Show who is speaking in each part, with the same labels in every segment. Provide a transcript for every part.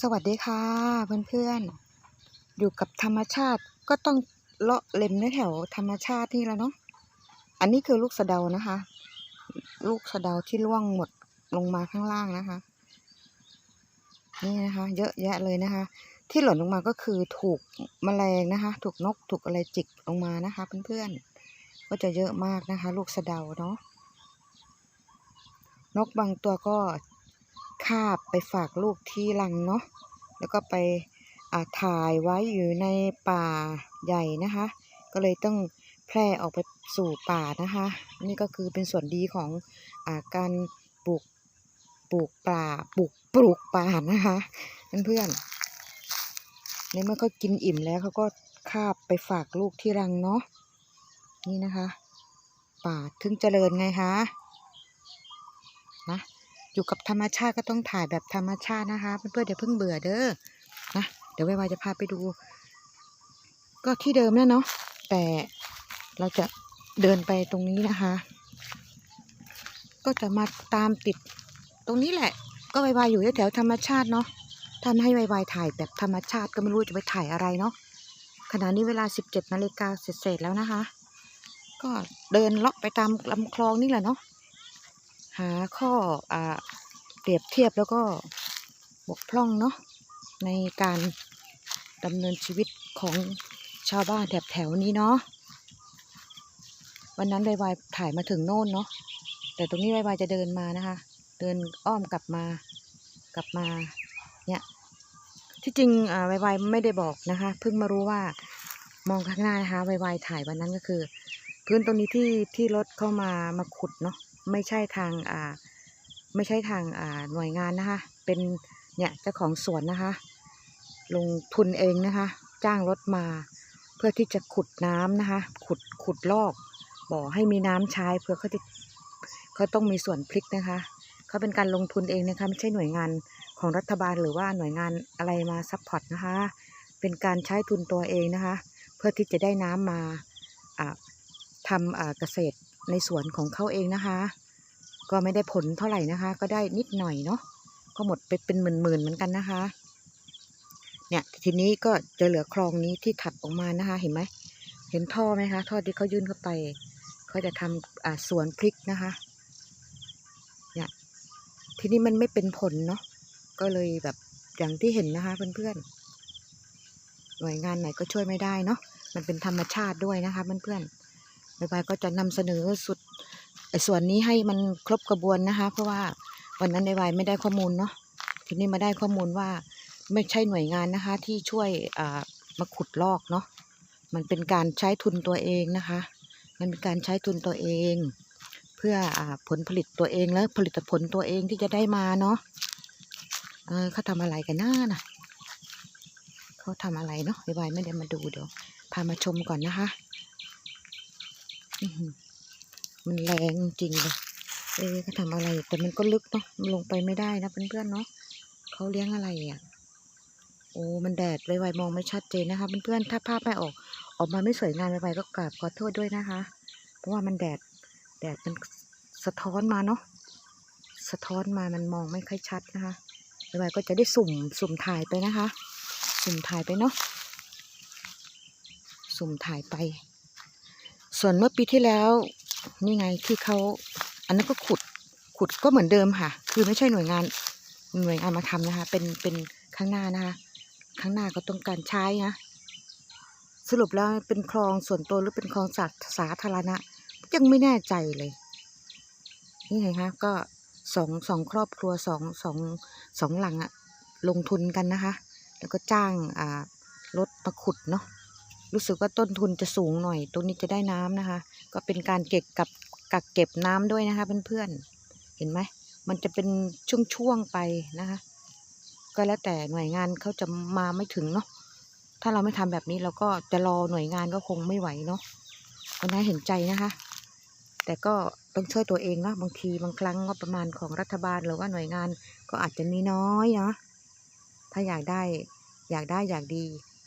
Speaker 1: สวัสดีค่ะเพื่อนๆ อยู่กับธรรมชาติก็ต้องเลาะเล็มในแถวธรรมชาตินี่แล้วเนาะอันนี้คือลูกสะเดานะคะ ลูกสะเดาที่ร่วงหมดลงมาข้างล่างนะคะ นี่นะคะ เยอะแยะเลยนะคะ ที่หล่นลงมาก็คือถูกแมลงนะคะ ถูกนกถูกอะไรจิกลงมานะคะ เพื่อนๆ ก็จะเยอะมากนะคะ ลูกสะเดาเนาะนกบางตัวก็ คาบไปฝากลูกที่รังเนาะแล้วก็ไปถ่ายไว้อยู่ในป่าใหญ่นะคะ ก็เลยต้องแพร่ออกไปสู่ป่านะคะ นี่ก็คือเป็นส่วนดีของอาการปลูกปลูกป่าปลูกปลูกป่านะคะเพื่อนๆในเมื่อเขากินอิ่มแล้วเขาก็คาบไปฝากลูกที่รังเนาะนี่นะคะ ป่าถึงเจริญไงคะนะ อยู่กับธรรมชาติก็ต้องถ่ายแบบธรรมชาตินะคะ เพื่อนๆเดี๋ยวเพิ่งเบื่อเด้อนะเดี๋ยวไวๆจะพาไปดู ก็ที่เดิมแล้วเนาะแต่เราจะเดินไปตรงนี้นะคะ ก็จะมาตามติดตรงนี้แหละ ก็ไวๆอยู่แถวธรรมชาติเนาะทำให้ไวๆถ่ายแบบธรรมชาติก็ไม่รู้จะไปถ่ายอะไรเนาะขณะนี้เวลา 17นาฬิกาเสร็จแล้วนะคะ ก็เดินเลาะไปตามลำคลองนี่แหละเนาะ หาข้ออ่าเปรียบเทียบแล้วก็บกพร่องเนาะในการดำเนินชีวิตของชาวบ้านแถบแถวนี้เนาะวันนั้นไวๆถ่ายมาถึงโน่นเนาะแต่ตรงนี้ไวๆจะเดินมานะคะ เดินอ้อมกลับมากลับมาเนี่ยที่จริงอ่าไวๆไม่ได้บอกนะคะเพิ่งมารู้ว่ามองข้างหน้านะคะไวๆถ่ายวันนั้นก็คือ พื้นตรงนี้ที่ที่รถเข้ามามาขุดเนาะ ไม่ใช่ทางอ่าไม่ใช่ทางอ่าหน่วยงานนะคะ เป็นเนี่ยเจ้าของสวนนะคะ ลงทุนเองนะคะ จ้างรถมา เพื่อที่จะขุดน้ำนะคะ ขุดขุดลอกบ่อให้มีน้ำใช้เพื่อเขาจะเขาต้องมีส่วนพลิกนะคะเขาเป็นการลงทุนเองนะคะไม่ใช่หน่วยงานของรัฐบาลหรือว่าหน่วยงานอะไรมาซัพพอร์ตนะคะ เป็นการใช้ทุนตัวเองนะคะ เพื่อที่จะได้น้ำมาอ่าทำอ่าเกษตร ในสวนของเขาเองนะคะ ก็ไม่ได้ผลเท่าไหร่นะคะ ก็ได้นิดหน่อยเนาะก็หมดไปเป็นหมื่นๆเหมือนกันนะคะ เนี่ยทีนี้ก็จะเหลือคลองนี้ที่ถัดออกมานะคะ เห็นไหมเห็นท่อไหมคะท่อที่เขายื่นเข้าไปเขาจะทำอ่าสวนพริกนะคะเนี่ยทีนี้มันไม่เป็นผลเนาะก็เลยแบบอย่างที่เห็นนะคะเพื่อนๆหน่วยงานไหนก็ช่วยไม่ได้เนาะมันเป็นธรรมชาติด้วยนะคะเพื่อนๆ บายบายก็จะนำเสนอสุดส่วนนี้ให้มันครบกระบวนนะคะ เพราะว่าวันนั้นในวายไม่ได้ข้อมูลเนาะทีนี้มาได้ข้อมูลว่าไม่ใช่หน่วยงานนะคะ ที่ช่วยมาขุดลอกเนาะมันเป็นการใช้ทุนตัวเองนะคะ มันเป็นการใช้ทุนตัวเอง เพื่ออผลผลิตตัวเองและผลิตผลตัวเองที่จะได้มาเนาะเเขาทำอะไรกันหน้าน่ะเขาทำอะไรเนาะบายไม่ได้มาดูเดี๋ยวพามาชมก่อนนะคะ มันแรงจริงเลยเอ๊เขาทำอะไร แต่มันก็ลึกเนาะมันลงไปไม่ได้นะเพื่อนๆเนาะเขาเลี้ยงอะไรอะ โอ้ มันแดดไวๆมองไม่ชัดเจนนะคะเพื่อนๆ ถ้าภาพไม่ออก ออกมาไม่สวยงามไวๆก็กราบขอโทษด้วยนะคะ เพราะว่ามันแดด แดดมันสะท้อนมาเนาะ สะท้อนมามันมองไม่ค่อยชัดนะคะไวๆก็จะได้สุ่ม สุ่มถ่ายไปนะคะ สุ่มถ่ายไปเนาะ สุ่มถ่ายไป ส่วนเมื่อปีที่แล้ว นี่ไงที่เขาอันนั้นก็ขุดขุดก็เหมือนเดิมค่ะ คือไม่ใช่หน่วยงานหน่วยงานมาทำนะคะ เป็นเป็นข้างหน้านะคะ ข้างหน้าก็ต้องการใช้นะ สรุปแล้วเป็นคลองส่วนตัวหรือเป็นคลองสาสาธารณะ ยังไม่แน่ใจเลย นี่ไงคะก็สองสองครอบครัวสองสองสองหลังอะลงทุนกันนะคะ แล้วก็จ้างอ่ารถมาขุดเนาะ รู้สึกว่าต้นทุนจะสูงหน่อย ตรงนี้จะได้น้ำนะคะ ก็เป็นการเก็บกับกักเก็บน้ำด้วยนะคะเพื่อนๆเห็นไหมมันจะเป็นช่วงๆไปนะคะ ก็แล้วแต่หน่วยงานเขาจะมาไม่ถึงเนาะถ้าเราไม่ทำแบบนี้เราก็จะรอหน่วยงานก็คงไม่ไหวเนาะก็น่าเห็นใจนะคะ แต่ก็ต้องช่วยตัวเองเนาะบางทีบางครั้งงบประมาณของรัฐบาลหรือว่าหน่วยงานก็อาจจะมีน้อยเนาะถ้าอยากได้อยากได้อยากดี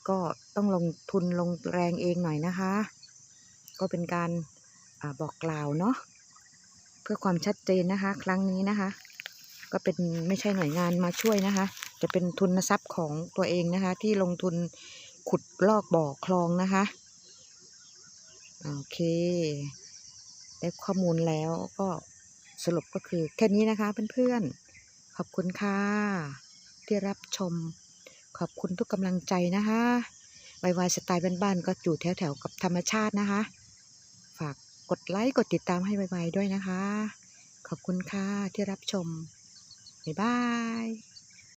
Speaker 1: ก็ต้องลงทุนลงแรงเองหน่อยนะคะ ก็เป็นการอาบอกกล่าวเนาะเพื่อความชัดเจนนะคะ ครั้งนี้นะคะ ก็เป็นไม่ใช่หน่วยงานมาช่วยนะคะ จะเป็นทุนทรัพย์ของตัวเองนะคะ ที่ลงทุนขุดลอกบ่อคลองนะคะโอเค ได้ข้อมูลแล้วก็สรุปก็คือแค่นี้นะคะเพื่อนๆขอบคุณค่ะที่รับชม ขอบคุณทุกกำลังใจนะคะวายวายสไตล์บ้านๆก็อยู่แถวๆกับธรรมชาตินะคะ ฝากกดไลค์กดติดตามให้ไวๆด้วยนะคะ ขอบคุณค่ะที่รับชมบ๊ายบาย